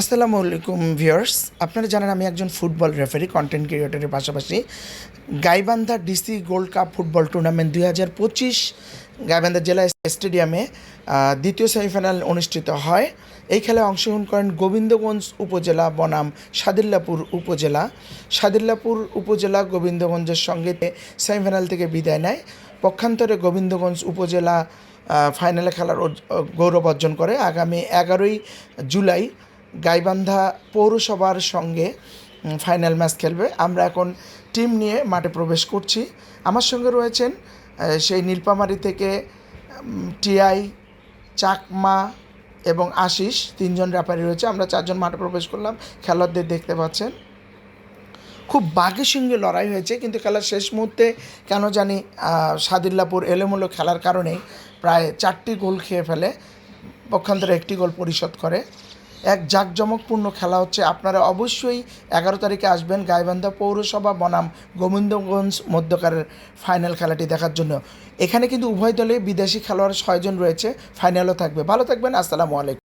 আসসালামু আলাইকুম ভিউয়ার্স। আপনারা জানেন আমি একজন ফুটবল রেফারি কন্টেন্ট ক্রিয়েটরের পাশাপাশি। Gaibandha DC gold cup football tournament দুই হাজার পঁচিশ গাইবান্ধা জেলা স্টেডিয়ামে দ্বিতীয় সেমিফাইনাল অনুষ্ঠিত হয়। এই খেলায় অংশগ্রহণ করেন গোবিন্দগঞ্জ উপজেলা বনাম সাদিল্লাপুর উপজেলা। সাদিল্লাপুর উপজেলা গোবিন্দগঞ্জের সঙ্গে সেমিফাইনাল থেকে বিদায় নেয়। পক্ষান্তরে গোবিন্দগঞ্জ উপজেলা ফাইনালে খেলার গৌরব অর্জন করে। আগামী এগারোই জুলাই গাইবান্ধা পৌরসভার সঙ্গে ফাইনাল ম্যাচ খেলবে। আমরা এখন টিম নিয়ে মাঠে প্রবেশ করছি। আমার সঙ্গে রয়েছেন সেই নীলপামারি থেকে টিআই চাকমা এবং আশিস, তিনজন র্যাপারি রয়েছে। আমরা চারজন মাঠে প্রবেশ করলাম। খেলোয়াড়দের দেখতে পাচ্ছেন। খুব বাঘের সঙ্গে লড়াই হয়েছে, কিন্তু খেলার শেষ মুহূর্তে কেন জানি সাদিল্লাপুর এলোমেলো খেলার কারণে প্রায় চারটি গোল খেয়ে ফেলে। পক্ষান্তরে একটি গোল পরিশোধ করে। এক জাঁকজমকপূর্ণ খেলা হচ্ছে। আপনারা অবশ্যই এগারো তারিখে আসবেন গাইবান্ধা পৌরসভা বনাম গোবিন্দগঞ্জ মধ্যকারের ফাইনাল খেলাটি দেখার জন্য। এখানে কিন্তু উভয় দলে বিদেশি খেলোয়াড় ছয়জন রয়েছে ফাইনালও থাকবে। ভালো থাকবেন, আসসালামু আলাইকুম।